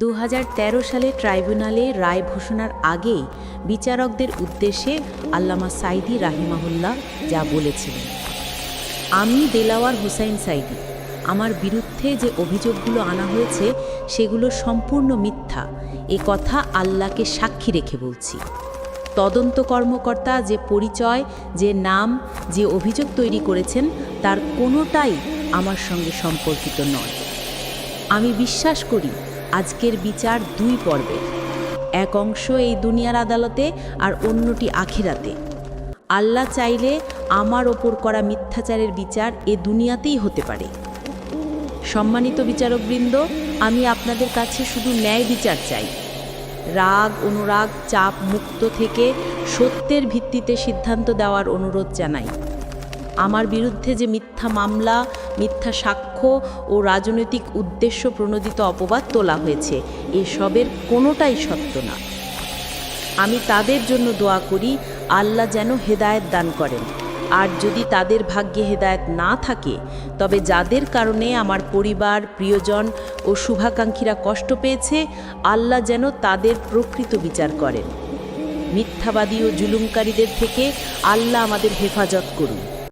দু হাজার তেরো সালে ট্রাইব্যুনালে রায় ঘোষণার আগে বিচারকদের উদ্দেশ্যে আল্লামা সাইদি রাহিমাহুল্লাহ যা বলেছিলেন। আমি দেলাওয়ার হুসাইন সাইদি। আমার বিরুদ্ধে যে অভিযোগগুলো আনা হয়েছে, সেগুলো সম্পূর্ণ মিথ্যা। এ কথা আল্লাহকে সাক্ষী রেখে বলছি। তদন্ত কর্মকর্তা যে পরিচয়, যে নাম, যে অভিযোগ তৈরি করেছেন, তার কোনোটাই আমার সঙ্গে সম্পর্কিত নয়। আমি বিশ্বাস করি আজকের বিচার দুই পর্বে। এক অংশ এই দুনিয়ার আদালতে আর অন্যটি আখিরাতে। আল্লাহ চাইলে আমার ওপর করা মিথ্যাচারের বিচার এ দুনিয়াতেই হতে পারে। সম্মানিত বিচারকবৃন্দ, আমি আপনাদের কাছে শুধু ন্যায় বিচার চাই। রাগ, অনুরাগ, চাপ মুক্ত থেকে সত্যের ভিত্তিতে সিদ্ধান্ত দেওয়ার অনুরোধ জানাই। আমার বিরুদ্ধে যে মিথ্যা মামলা, মিথ্যা সাক্ষ্য ও রাজনৈতিক উদ্দেশ্য প্রণোদিত অপবাদ তোলা হয়েছে, এসবের কোনোটাই সত্য না। আমি তাদের জন্য দোয়া করি, আল্লাহ যেন হেদায়েত দান করেন। আর যদি তাদের ভাগ্যে হেদায়েত না থাকে, তবে যাদের কারণে আমার পরিবার, প্রিয়জন ও শুভাকাঙ্ক্ষীরা কষ্ট পেয়েছে, আল্লাহ যেন তাদের প্রকৃত বিচার করেন। মিথ্যাবাদী ও জুলুমকারীদের থেকে আল্লাহ আমাদের হেফাজত করুন।